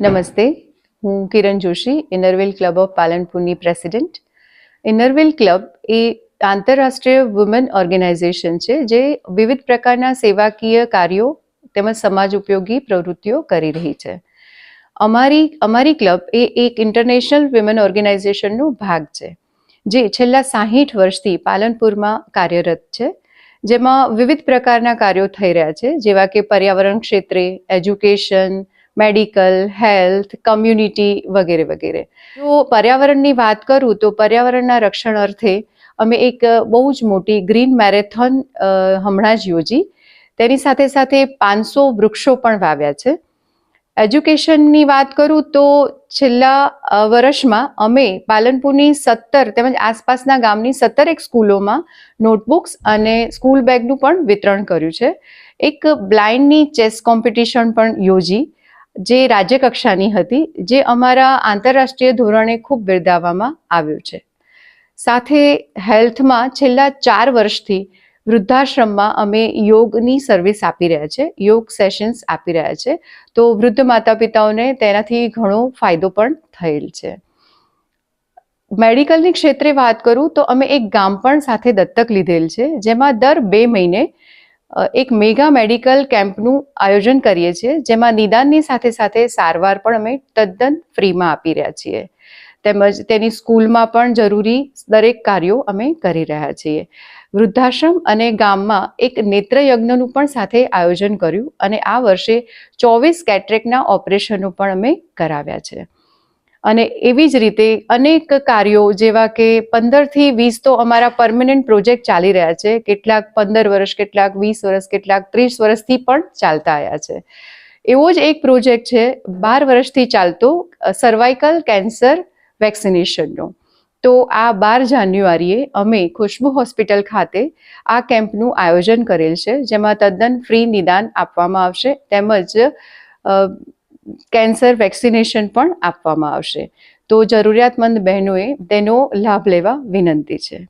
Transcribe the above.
નમસ્તે. હું Kiran Joshi, Inner Wheel club of પાલનપુરની president. Inner Wheel club એ આંતરરાષ્ટ્રીય વુમન ઓર્ગેનાઇઝેશન છે, જે વિવિધ પ્રકારના સેવાકીય કાર્યો તેમજ સમાજ ઉપયોગી પ્રવૃત્તિઓ કરી રહી છે. અમારી અમારી ક્લબ એ એક ઇન્ટરનેશનલ વિમેન ઓર્ગેનાઇઝેશનનો ભાગ છે, જે છેલ્લા સાહીઠ વર્ષથી પાલનપુરમાં કાર્યરત છે, જેમાં વિવિધ પ્રકારના કાર્યો થઈ રહ્યા છે, જેવા કે પર્યાવરણ ક્ષેત્રે, એજ્યુકેશન મેડિકલ, હેલ્થ, કમ્યુનિટી વગેરે વગેરે. જો પર્યાવરણની વાત કરું તો પર્યાવરણના રક્ષણ અર્થે અમે એક બહુ જ મોટી ગ્રીન મેરેથોન હમણાં જ યોજી. તેની સાથે સાથે પાંચસો વૃક્ષો પણ વાવ્યા છે. એજ્યુકેશનની વાત કરું તો છેલ્લા વર્ષમાં અમે પાલનપુરની સત્તર તેમજ આસપાસના ગામની સત્તર એક સ્કૂલોમાં નોટબુક્સ અને સ્કૂલ બેગનું પણ વિતરણ કર્યું છે. એક બ્લાઇન્ડની ચેસ કોમ્પિટિશન પણ યોજી. જે રાજ્ય કક્ષાની હતી, જે અમારા આંતરરાષ્ટ્રીય ધોરણે ખૂબ બિરદાવવામાં આવ્યું છે. સાથે હેલ્થમાં છેલ્લા ચાર વર્ષથી વૃદ્ધાશ્રમમાં અમે યોગની સર્વિસ આપી રહ્યા છે, યોગ સેશન્સ આપી રહ્યા છે. તો વૃદ્ધ માતા પિતાઓને તેનાથી ઘણો ફાયદો પણ થયેલ છે. મેડિકલની ક્ષેત્રે વાત કરું તો અમે એક ગામ પણ સાથે દત્તક લીધેલ છે, જેમાં દર બે મહિને એક મેગા મેડિકલ કેમ્પનું આયોજન કરીએ છીએ, જેમાં નિદાનની સાથે સાથે સારવાર પણ અમે તદ્દન ફ્રીમાં આપી રહ્યા છીએ. તેમજ તેની સ્કૂલમાં પણ જરૂરી દરેક કાર્યો અમે કરી રહ્યા છીએ. વૃદ્ધાશ્રમ અને ગામમાં એક નેત્રયજ્ઞનું પણ સાથે આયોજન કર્યું અને આ વર્ષે ચોવીસ કેટરેકના ઓપરેશનો પણ અમે કરાવ્યા છે. અને એવી જ રીતે અનેક કાર્યો જેવા કે પંદરથી વીસ તો અમારા પરમનન્ટ પ્રોજેક્ટ ચાલી રહ્યા છે. કેટલાક પંદર વર્ષ, કેટલાક વીસ વર્ષ, કેટલાક ત્રીસ વર્ષથી પણ ચાલતા આવ્યા છે. એવો જ એક પ્રોજેક્ટ છે, બાર વર્ષથી ચાલતો સર્વાઇકલ કેન્સર વેક્સિનેશનનો તો આ બાર જાન્યુઆરીએ અમે ખુશ્બુ હોસ્પિટલ ખાતે આ કેમ્પનું આયોજન કરેલ છે, જેમાં તદ્દન ફ્રી નિદાન આપવામાં આવશે. તેમજ કેન્સર વેક્સિનેશન પણ આપવામાં આવશે. તો જરૂરિયાતમંદ બહેનોએ તેનો લાભ લેવા વિનંતી છે.